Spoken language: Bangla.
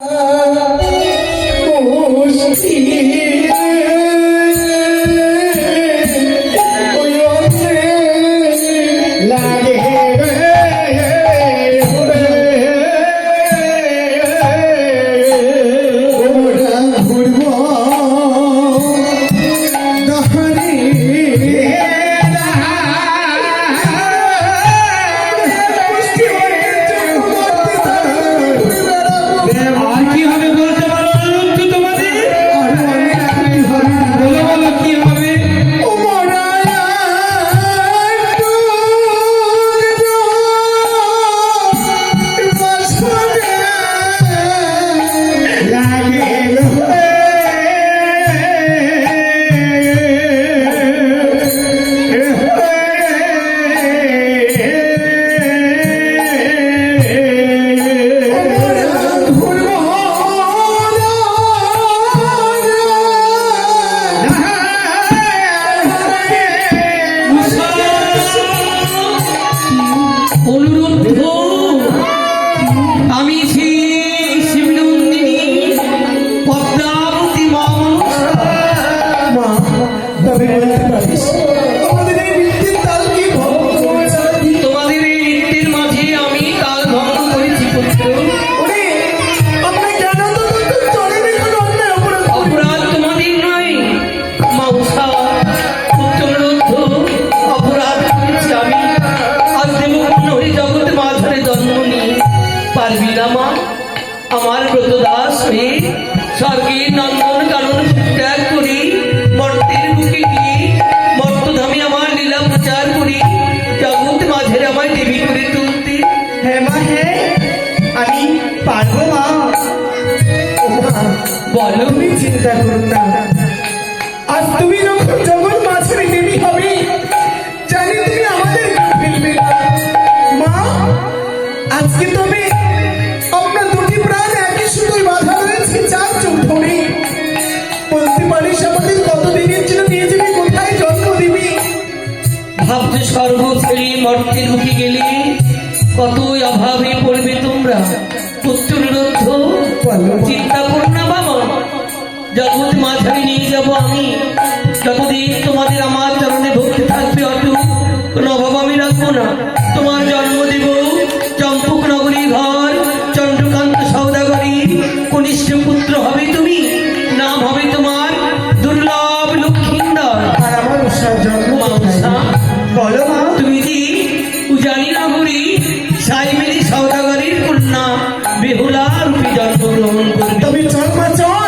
আর আমার ব্রত দাস স্বর্গের নন্দন বলো চিন্তা করো না আজ তুমি যখন জগৎ মাছের দেবী হবে জানি তুমি আমাদের ফেলবে মা আজকে তবে আমরা দুটি প্রাণ একই সুতোয় বাধা রয়েছে চার চোখ ধরে বলতে পারিস আমাদের কতদিনের জন্য নিয়ে যাবি কোথায় জন্ম দিবি? ভাবছ সর্ব ছেড়ে মর্তে ঢুকে গেলে। কতই অভাবে পড়বে তোমরা? পুত্ররুদ্ধ চিন্তা করো না জগৎ মাঝারি নিয়ে যাব আমি যতদিন তোমাদের আমার চরণে ভক্তি থাকবে অটু কোনো অভাব আমি রাখব না। তোমার জন্ম দেব চম্পুক নগরী ঘর চন্দ্রকান্ত সৌদাগরী কনিষ্ঠ পুত্র হবে তুমি নাম হবে তোমার দুর্লভ লক্ষ্মীন্দর বলো তুমি যে উজানি নগরী সাইমেরি সৌদাগরীর কন্যা বেহুলা রূপী জন্মগ্রহণ করি তুমি জন্মাচর